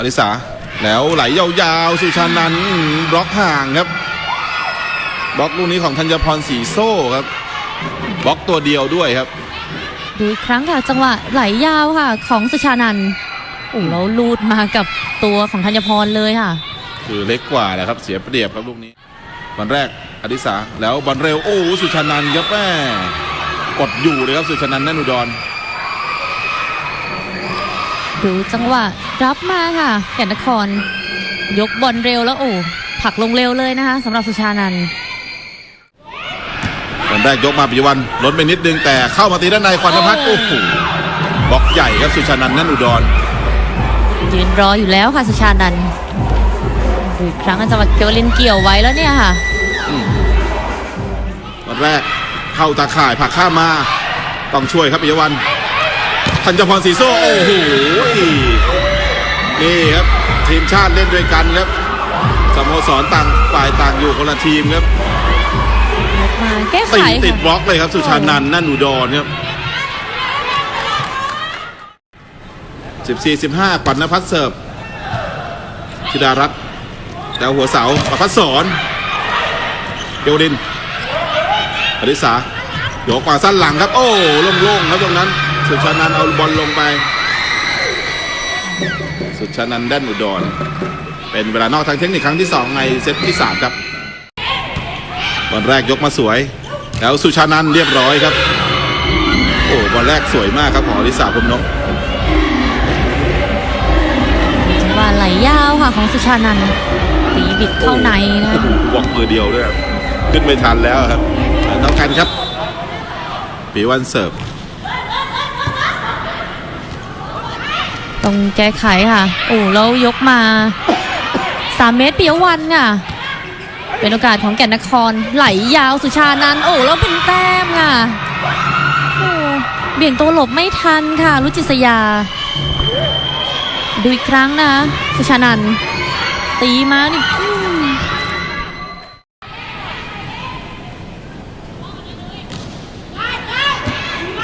อลิสาแล้วไหลยาวๆสุชานันท์บล็อกห่างครับบล็อกลูกนี้ของธัญพรสีโซ่ครับบล็อกตัวเดียวด้วยครับ ดูอีกครั้งค่ะจังหวะไหลยาวค่ะ ของสุชานันท์โอ้แล้วลูดมากับตัวของธัญพรเลยค่ะ คือเล็กกว่าแหละครับเสียเปรียบครับลูกนี้บอลแรกอดิสาแล้วบอลเร็วโอ้สุชานันท์ครับแม่กดอยู่เลยครับสุชานันท์นันอุดรดูจังหวะ รับมาค่ะแก่นนคร ยกบอลเร็วแล้วโอ้ผลักลงเร็วเลยนะคะสำหรับสุชานันท์บอลแรกยกมาปิยวันล้นไปนิดนึงแต่เข้ามาตีด้านในขวัญนภัทรโอ้โอ้โหบล็อกใหญ่ครับสุชานันท์นันอุดรยืนรออยู่แล้วค่ะสุชานันท์ดูอีกครั้งจังหวะเกวลินเกี่ยวไว้แล้วเนี่ยค่ะบอลแรกเข้าตาข่ายผลักข้ามมาต้องช่วยครับปิยวันธัญพรสีโซ่โอ้โห นี่ครับทีมชาติเล่นด้วยกันครับสโมสรต่างฝ่ายต่างอยู่คนละทีมครับยกมาแก้ไขติดติดบค่ะล็อกเลยครับ สุชานันท์นั่นอุดรครับสิบสี่สิบห้าปันนภัสเสิร์ฟธิดารัตน์แล้วหัวเสาประพัสสอนเกวดินอริสาโยกกว่าสั้นหลังครับ โอ้โล่งๆครับตรงนั้น สุชานันท์เอาบอลลงไป สุชานันท์ด้านอุดร เป็นเวลานอกทางเทคนิคครั้งที่สองในเซตที่สามครับบอลแรกยกมาสวย แล้วสุชานันท์เรียบร้อยครับ โอ้บอลแรกสวยมากครับของอริสาพรหมนกจังหวะไหลยาวค่ะของสุชานันท์ตีบิดเข้าในนะโอ้โหวอกมือเดียวด้วยครับขึ้นไม่ทันแล้วครับน้องกันครับปีวันเสิร์ฟ ต้องแก้ไขค่ะ โอ้แล้วยกมาสามเมตรเปียววันค่ะ เป็นโอกาสของแก่นนคร ไหลยาวสุชานันโอ้แล้วเป็นแต้มค่ะโอ้เบี่ยงตัวหลบไม่ทันค่ะ รุจิสยา ดูอีกครั้งนะ สุชานันตีมานี่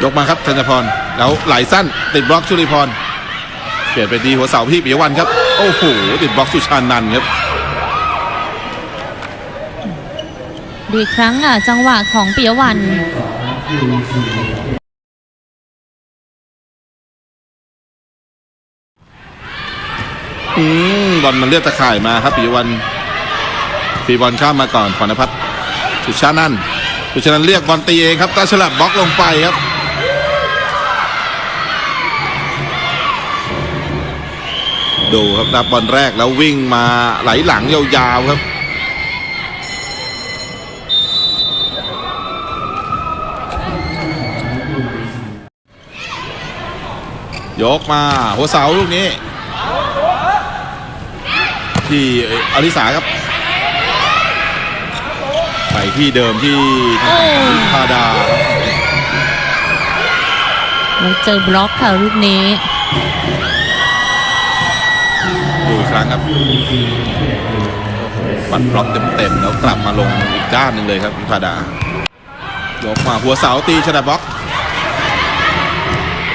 ยกมาครับธัญพร แล้วไหลสั้น ติดบล็อกชุลิพร ปลี่ยนไปดีหัวเสาพี่ปิยวันครับ โอ้โหติดบล็อกสุชานันท์ครับดูอีกครั้งอะจังหวะของปิยวันอืมบอลมันเลือดตะข่ายมาครับปิยวันฟีบอลข้ามมาก่อนพรณพัฒน์สุชานันท์สุชานันท์เรียกบอลตีเองครับตาฉลับบล็อกลงไปครับ ดูครับรับบอลแรกแล้ววิ่งมาไหลหลังยาวๆครับ ยกมาหัวเสาลูกนี้ ที่อลิสาครับ ไปที่เดิมที่โอ้พาดาครับแล้วเจอบล็อกค่ะลูกนี้ดูอีกค รั้งครับปัดบล็อกเต็มๆแล้วกลับมาลงอีกด้านหนึ่งเลยครับพาดายกมาหัวเสาตีชนะบล็อก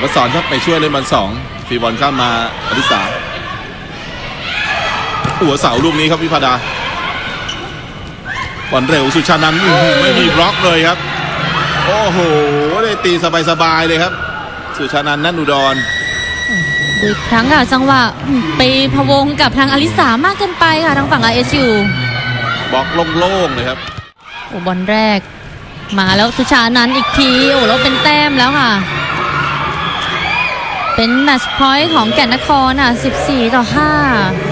มาสอนครับไปช่วยเล่นบอลสองฟีบอลข้ามมาอลิสาหัวเสาลูกนี้ครับวิพาดาบอลเร็วสุชานันไม่มีบล็อกเลยครับ โอ้โห ได้ตีสบายๆเลยครับ สุชานันนั่นอุดร ดูอีกครั้งค่ะจังหวะอืมไปพะวงกับทางอลิสามากเกินไปค่ะทางฝั่ง RSU บล็อกโล่งๆเลยครับโอ้บอลแรก มาแล้วสุชานันท์อีกที โอ้แล้วเป็นแต้มแล้วค่ะ เป็นแมตช์พอยต์ของแก่นนครอะ 14 ต่อ 5